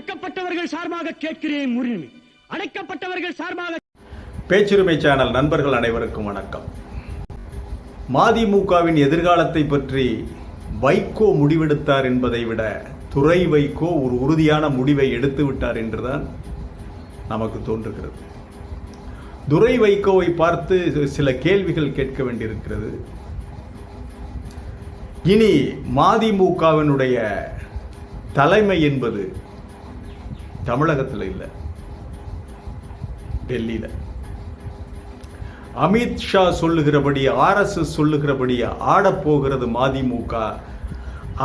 ஒடுக்கப்பட்டவர்கள் சார்பாக கேட்கிறேன் உரிமை அடைக்கப்பட்டவர்கள் சார்பாக பேச்சுரிமை சேனல் நண்பர்கள் அனைவருக்கும் வணக்கம். மதிமுகவின் எதிர்காலத்தை பற்றி வைகோ முடிவெடுத்தார் என்பதை விட துறை வைகோ ஒரு உறுதியான முடிவை எடுத்து விட்டார் என்றுதான் நமக்கு தோன்றுகிறது. துரை வைகோவை பார்த்து சில கேள்விகள் கேட்க வேண்டியிருக்கிறது. இனி மதிமுகவினுடைய தலைமை என்பது தமிழகத்தில் இல்லை. டெல்லியில். அமித் ஷா சொல்லுகிறபடி ஆர்எஸ்எஸ் சொல்லுகிறபடி ஆடப்போகிறது மதிமுக.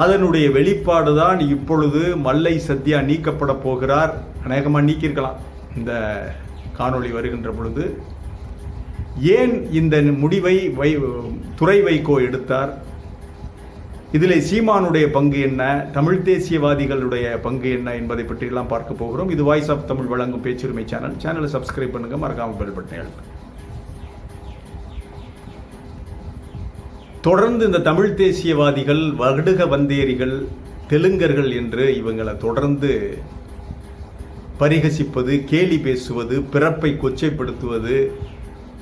அதனுடைய வெளிப்பாடு தான் இப்பொழுது மல்லை சத்யா நீக்கப்பட போகிறார். அநேகமாக நீக்கியிருக்கலாம். இந்த காணொளி வருகின்ற பொழுது. ஏன் இந்த முடிவை வை துறை வைகோ எடுத்தார்? இதில் சீமானுடைய பங்கு என்ன? தமிழ் தேசியவாதிகளுடைய பங்கு என்ன என்பதை பற்றியெல்லாம் பார்க்க போகிறோம். இது வாய்ஸ் ஆஃப் தமிழ் வழங்கும் பேச்சுரிமை சேனல் சேனலை சப்ஸ்கிரைப் பண்ணுங்க மறக்காமல் பெல் பட்டனை அழுத்துங்க. தொடர்ந்து இந்த தமிழ் தேசியவாதிகள் வடுக வந்தேரிகள் தெலுங்கர்கள் என்று இவங்களை தொடர்ந்து பரிகசிப்பது கேலி பேசுவது பிறப்பை கொச்சைப்படுத்துவது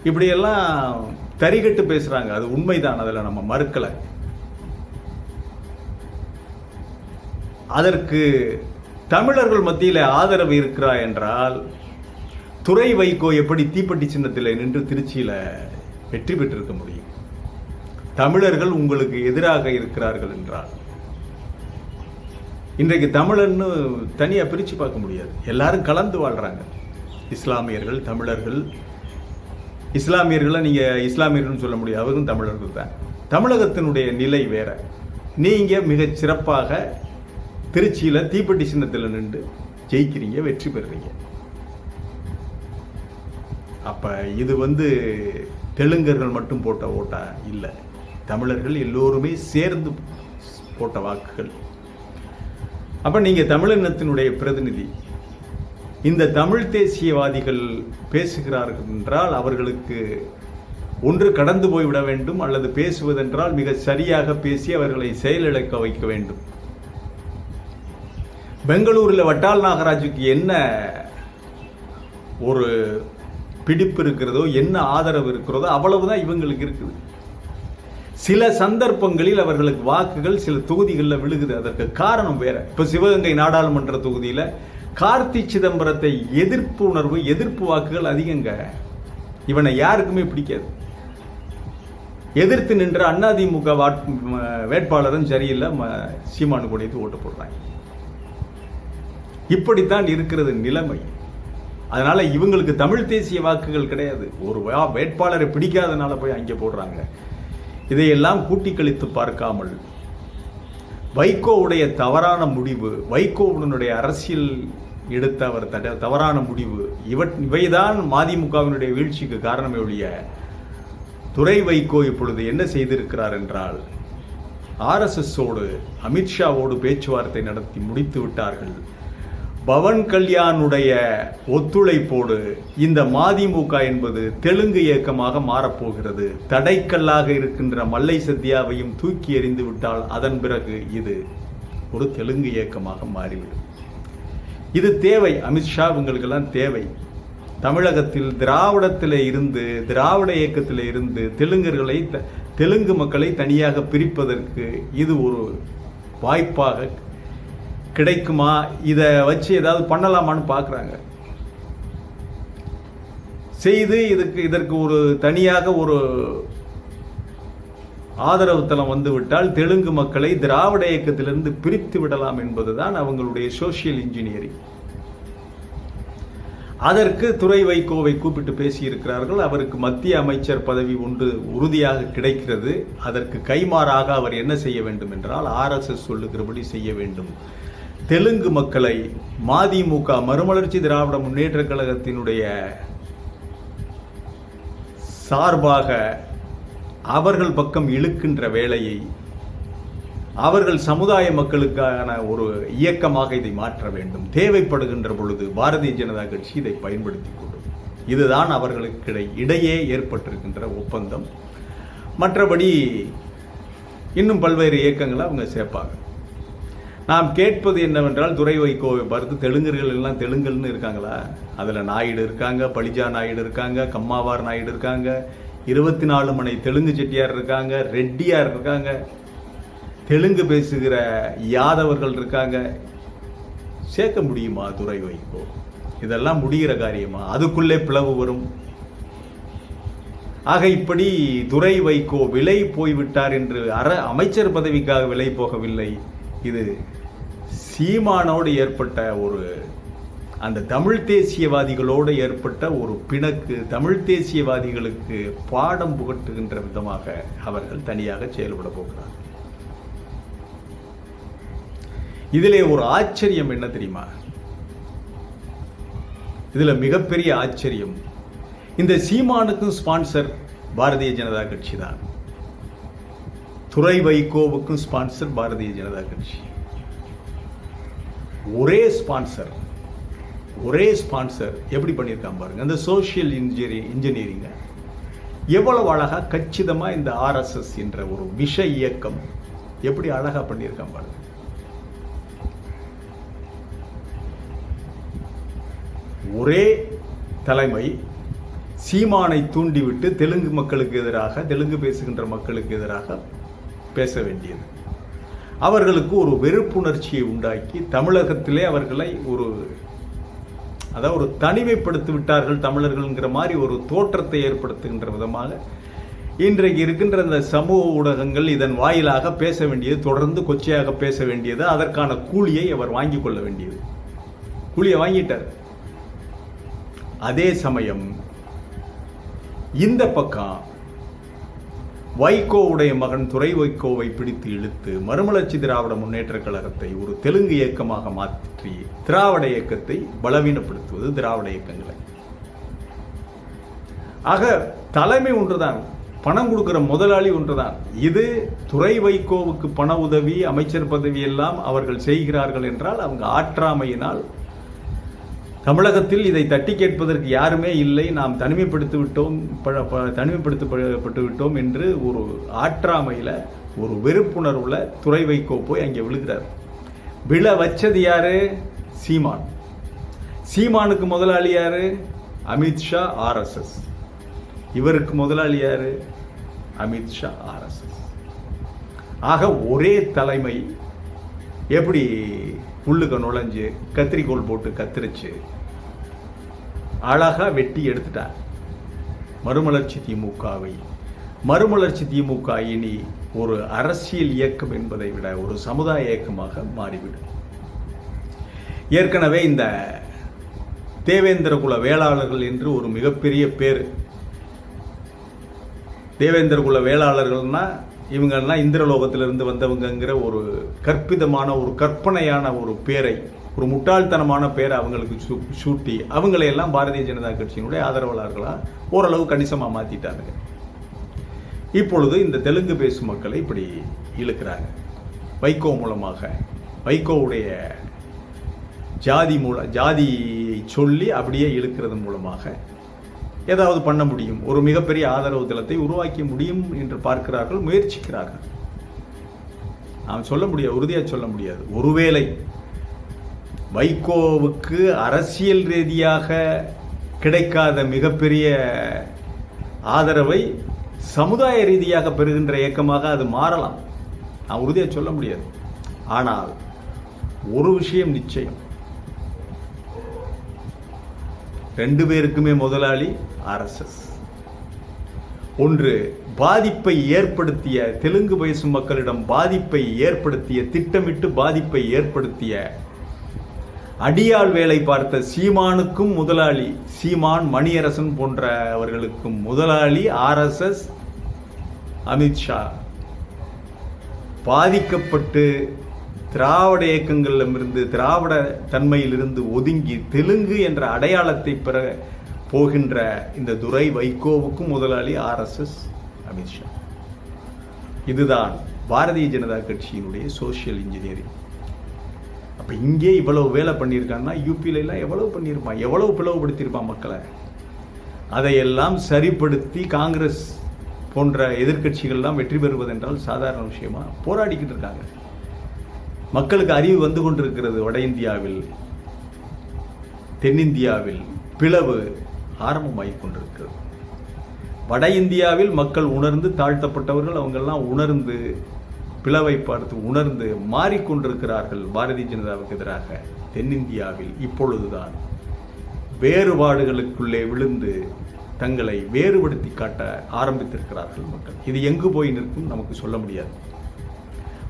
இப்படியெல்லாம் தரிகட்டு பேசுகிறாங்க அது உண்மைதான். அதில் நம்ம மறுக்கலை. அதற்கு தமிழர்கள் மத்தியில் ஆதரவு இருக்கிறா என்றால் துறை வைகோ எப்படி தீப்பெட்டி சின்னத்தில் நின்று திருச்சியில் வெற்றி பெற்றிருக்க முடியும்? தமிழர்கள் உங்களுக்கு எதிராக இருக்கிறார்கள் என்றால் இன்றைக்கு தமிழன்னு தனியாக பிரித்து பார்க்க முடியாது. எல்லாரும் கலந்து வாழ்கிறாங்க இஸ்லாமியர்கள் தமிழர்கள். இஸ்லாமியர்களை நீங்கள் இஸ்லாமியர்கள்னு சொல்ல முடியாது. அவரும் தமிழர்கள் தான். தமிழகத்தினுடைய நிலை வேற. நீங்கள் மிகச் சிறப்பாக திருச்சியில் தீப்பெட்டி சின்னத்தில் நின்று ஜெயிக்கிறீங்க வெற்றி பெறுறீங்க அப்போ இது வந்து தெலுங்கர்கள் மட்டும் போட்ட ஓட்டா? இல்லை. தமிழர்கள் எல்லோருமே சேர்ந்து போட்ட வாக்குகள். அப்போ நீங்கள் தமிழினத்தினுடைய பிரதிநிதி. இந்த தமிழ் தேசியவாதிகள் பேசுகிறார்கள் என்றால் அவர்களுக்கு ஒன்று கடந்து போய்விட வேண்டும் அல்லது பேசுவதென்றால் மிக சரியாக பேசி அவர்களை செயலிழக்க வைக்க வேண்டும். பெங்களூரில் வட்டால் நாகராஜுக்கு என்ன ஒரு பிடிப்பு இருக்கிறதோ என்ன ஆதரவு இருக்கிறதோ அவ்வளவுதான் இவங்களுக்கு இருக்குது. சில சந்தர்ப்பங்களில் அவர்களுக்கு வாக்குகள் சில தொகுதிகளில் விழுகுது. அதற்கு காரணம் வேற. இப்போ சிவகங்கை நாடாளுமன்ற தொகுதியில் கார்த்தி சிதம்பரத்தை எதிர்ப்பு உணர்வு எதிர்ப்பு வாக்குகள் அதிகங்க. இவனை யாருக்குமே பிடிக்காது. எதிர்த்து நின்ற அதிமுக வேட்பாளரும் சரியில்லை. சீமானு கொடித்து ஓட்டு போடுறாங்க. இப்படித்தான் இருக்கிறது நிலைமை. அதனால இவங்களுக்கு தமிழ் தேசிய வாக்குகள் கிடையாது. ஒரு வேட்பாளரை பிடிக்காதனால போய் அங்கே போடுறாங்க. இதையெல்லாம் கூட்டி கழித்து பார்க்காமல் வைகோவுடைய தவறான முடிவு வைகோவுடனுடைய அரசியல் எடுத்த அவர் தட தவறான முடிவு இவ இவைதான் மதிமுகவினுடைய வீழ்ச்சிக்கு காரணமே ஒழிய துறை வைகோ இப்பொழுது என்ன செய்திருக்கிறார் என்றால் ஆர்எஸ்எஸோடு அமித்ஷாவோடு பேச்சுவார்த்தை நடத்தி முடித்து விட்டார்கள். பவன் கல்யாணுடைய ஒத்துழைப்போடு இந்த மதிமுக என்பது தெலுங்கு இயக்கமாக மாறப்போகிறது. தடைக்கல்லாக இருக்கின்ற மல்லை சத்யாவையும் தூக்கி எறிந்து விட்டால் அதன் பிறகு இது ஒரு தெலுங்கு இயக்கமாக மாறிவிடும். இது தேவை. அமித்ஷா உங்களுக்கெல்லாம் தேவை. தமிழகத்தில் திராவிடத்தில் இருந்து திராவிட இயக்கத்தில் இருந்து தெலுங்கர்களை தெலுங்கு மக்களை தனியாக பிரிப்பதற்கு இது ஒரு வாய்ப்பாக கிடைக்குமா? இதை வச்சு ஏதாவது பண்ணலாமான்னு பார்க்குறாங்க. செய்து இதுக்கு இதற்கு ஒரு தனியாக ஒரு ஆதரவு தளம் வந்துவிட்டால் தெலுங்கு மக்களை திராவிட இயக்கத்திலிருந்து பிரித்து விடலாம் என்பதுதான் அவங்களுடைய சோசியல் இன்ஜினியரிங் அதற்கு துறை வைகோவை கூப்பிட்டு பேசியிருக்கிறார்கள். அவருக்கு மத்திய அமைச்சர் பதவி ஒன்று உறுதியாக கிடைக்கிறது. அதற்கு கைமாறாக அவர் என்ன செய்ய வேண்டும் என்றால் ஆர்எஸ்எஸ் சொல்லுகிறபடி செய்ய வேண்டும். தெலுங்கு மக்களை மதிமுக மறுமலர்ச்சி திராவிட முன்னேற்ற கழகத்தினுடைய சார்பாக அவர்கள் பக்கம் இழுக்கின்ற வேலையை அவர்கள் சமுதாய மக்களுக்கான ஒரு இயக்கமாக இதை மாற்ற வேண்டும். தேவைப்படுகின்ற பொழுது பாரதிய ஜனதா கட்சி இதை பயன்படுத்தி கொள்ளும். இதுதான் அவர்களுக்கு இடையே ஏற்பட்டிருக்கின்ற ஒப்பந்தம். மற்றபடி இன்னும் பல்வேறு இயக்கங்களை அவங்க சேர்ப்பாங்க. நாம் கேட்பது என்னவென்றால் துரை வைகோவை பார்த்து தெலுங்கர்கள் எல்லாம் தெலுங்குன்னு இருக்காங்களா? அதில் நாயுடு இருக்காங்க பலிஜா நாயுடு இருக்காங்க கம்மாவார் நாயுடு இருக்காங்க இருபத்தி நாலு மணி தெலுங்கு செட்டியார் இருக்காங்க ரெட்டியார் இருக்காங்க தெலுங்கு பேசுகிற யாதவர்கள் இருக்காங்க. சேர்க்க முடியுமா துரை வைகோ இதெல்லாம் முடிகிற காரியமா? அதுக்குள்ளே பிளவு வரும். ஆக இப்படி துரை வைகோ விலை போய்விட்டார் என்று அற அமைச்சர் பதவிக்காக விலை போகவில்லை. இது சீமானோடு ஏற்பட்ட ஒரு அந்த தமிழ் தேசியவாதிகளோடு ஏற்பட்ட ஒரு பிணக்கு தமிழ் தேசியவாதிகளுக்கு பாடம் புகட்டுகின்ற விதமாக அவர்கள் தனியாக செயல்பட போகிறார் இதிலே ஒரு ஆச்சரியம் என்ன தெரியுமா? இதுல மிகப்பெரிய ஆச்சரியம். இந்த சீமானுக்கும் ஸ்பான்சர் பாரதிய ஜனதா கட்சி தான். துறை வைகோவுக்கும் ஸ்பான்சர் பாரதிய ஜனதா கட்சி. ஒரே ஸ்பான்சர் ஒரே ஸ்பான்சர் எப்படி பண்ணியிருக்கான் பாருங்க. அந்த சோஷியல் இன்ஜினியரிங் இன்ஜினியரிங்க எவ்வளவு அழகாக கச்சிதமாக இந்த ஆர்எஸ்எஸ் என்ற ஒரு விஷ இயக்கம் எப்படி அழகாக பண்ணியிருக்கான் பாருங்க. ஒரே தலைமை சீமானை தூண்டிவிட்டு தெலுங்கு மக்களுக்கு எதிராக தெலுங்கு பேசுகின்ற மக்களுக்கு எதிராக பேச வேண்டியது. அவர்களுக்கு ஒரு வெறுப்புணர்ச்சியை உண்டாக்கி தமிழகத்திலே அவர்களை ஒரு அதாவது ஒரு தனிமைப்படுத்தி விட்டார்கள் தமிழர்கள்ங்கிற மாதிரி ஒரு தோற்றத்தை ஏற்படுத்துகின்ற விதமாக இன்றைக்கு இருக்கின்ற இந்த சமூக ஊடகங்கள் இதன் வாயிலாக பேச வேண்டியது தொடர்ந்து கொச்சையாக பேச வேண்டியது அதற்கான கூலியை அவர் வாங்கி கொள்ள வேண்டியது. கூலியை வாங்கிட்டார். அதே சமயம் இந்த பக்கம் வைகோவுடைய மகன் துறை வைகோவை பிடித்து இழுத்து மறுமலர்ச்சி திராவிட முன்னேற்ற கழகத்தை ஒரு தெலுங்கு இயக்கமாக மாற்றி திராவிட இயக்கத்தை பலவீனப்படுத்துவது திராவிட இயக்கங்களை. ஆக தலைமை ஒன்றுதான் பணம் கொடுக்கிற முதலாளி ஒன்றுதான். இது துறை வைகோவுக்கு பண உதவி அமைச்சர் பதவி எல்லாம் அவர்கள் செய்கிறார்கள் என்றால் அவங்க ஆற்றாமையினால் தமிழகத்தில் இதை தட்டி கேட்பதற்கு யாருமே இல்லை. நாம் தனிமைப்படுத்தி விட்டோம் ப- தனிமைப்படுத்தப்பட்டு விட்டோம் என்று ஒரு ஆற்றாமையில் ஒரு வெறுப்புணர்வுல துறை வைக்கோ போய் அங்கே விழுகிறார். விழ வச்சது யாரு? சீமான். சீமானுக்கு முதலாளி யாரு? அமித்ஷா ஆர்எஸ்எஸ் இவருக்கு முதலாளி யாரு? அமித்ஷா ஆர்எஸ்எஸ் ஆக ஒரே தலைமை எப்படி உள்ளுக்க நுழைஞ்சு கத்திரிக்கோல் போட்டு கத்திரிச்சு. அழகாக வெட்டி எடுத்துட்டார் மறுமலர்ச்சி திமுகவை. மறுமலர்ச்சி திமுக இனி ஒரு அரசியல் இயக்கம் என்பதை விட ஒரு சமுதாய இயக்கமாக மாறிவிடும். ஏற்கனவே இந்த தேவேந்திர குல வேளாளர்கள் என்று ஒரு மிகப்பெரிய பேர். தேவேந்திர குல வேளாளர்கள்னால் இவங்கெல்லாம் இந்திரலோகத்திலிருந்து வந்தவங்கங்கிற ஒரு கற்பிதமான ஒரு கற்பனையான ஒரு பேரை ஒரு முட்டாள்தனமான பேரை அவங்களுக்கு சூ- சூட்டி அவங்களையெல்லாம் பாரதிய ஜனதா கட்சியினுடைய ஆதரவாளர்களாக ஓரளவு கணிசமாக மாற்றிட்டாங்க இப்பொழுது இந்த தெலுங்கு பேசும் மக்களை இப்படி இழுக்கிறாங்க. வைகோ மூலமாக வைகோவுடைய ஜாதி மூல ஜாதியை சொல்லி அப்படியே இழுக்கிறது மூலமாக ஏதாவது பண்ண முடியும்? ஒரு மிகப்பெரிய ஆதரவு தளத்தை உருவாக்க முடியும் என்று பார்க்கிறார்கள் முயற்சிக்கிறார்கள். நாம் சொல்ல முடியாது உறுதியாக சொல்ல முடியாது. ஒருவேளை வைகோவுக்கு அரசியல் ரீதியாக கிடைக்காத மிகப்பெரிய ஆதரவை சமுதாய ரீதியாக பெறுகின்ற இயக்கமாக அது மாறலாம். நான் உறுதியாக சொல்ல முடியாது. ஆனால் ஒரு விஷயம் நிச்சயம். ரெண்டு பேருக்குமே முதலாளி ஆர்எஸ்எஸ் ஒன்று பாதிப்பை ஏற்படுத்திய தெலுங்கு பேசும் மக்களிடம் பாதிப்பை ஏற்படுத்திய திட்டமிட்டு பாதிப்பை ஏற்படுத்திய அடியாள் வேலை பார்த்த சீமானுக்கும் முதலாளி சீமான் மணியரசன் போன்றவர்களுக்கும் முதலாளி ஆர்எஸ்எஸ் அமித்ஷா பாதிக்கப்பட்டு திராவிட இயக்கங்களிலிருந்து திராவிட தன்மையிலிருந்து ஒதுங்கி தெலுங்கு என்ற அடையாளத்தை பெற போகின்ற இந்த துரை வைகோவுக்கும் முதலாளி ஆர்எஸ்எஸ் அமித்ஷா இதுதான் பாரதிய ஜனதா கட்சியினுடைய சோஷியல் இன்ஜினியரிங். அப்போ இங்கே இவ்வளவு வேலை பண்ணியிருக்கான்னா யூபியிலலாம் எவ்வளவு பண்ணியிருப்பான் எவ்வளவு பிளவுபடுத்தியிருப்பான் மக்களை? அதையெல்லாம் சரிப்படுத்தி காங்கிரஸ் போன்ற எதிர்க்கட்சிகள்லாம் வெற்றி பெறுவதென்றால் சாதாரண விஷயமா? போராடிக்கிட்டு இருக்காங்க. மக்களுக்கு அறிவு வந்து கொண்டிருக்கிறது வட இந்தியாவில் தென்னிந்தியாவில் பிளவு ஆரம்பமாகிக் கொண்டிருக்கிறது. வட இந்தியாவில் மக்கள் உணர்ந்து தாழ்த்தப்பட்டவர்கள் அவங்கெல்லாம் உணர்ந்து பிளவை பார்த்து உணர்ந்து மாறிக்கொண்டிருக்கிறார்கள் பாரதிய ஜனதாவுக்கு எதிராக தென்னிந்தியாவில் இப்பொழுதுதான் வேறுபாடுகளுக்குள்ளே விழுந்து தங்களை வேறுபடுத்தி காட்ட ஆரம்பித்திருக்கிறார்கள் மக்கள். இது எங்கு போய் நிற்கும்? நமக்கு சொல்ல முடியாது.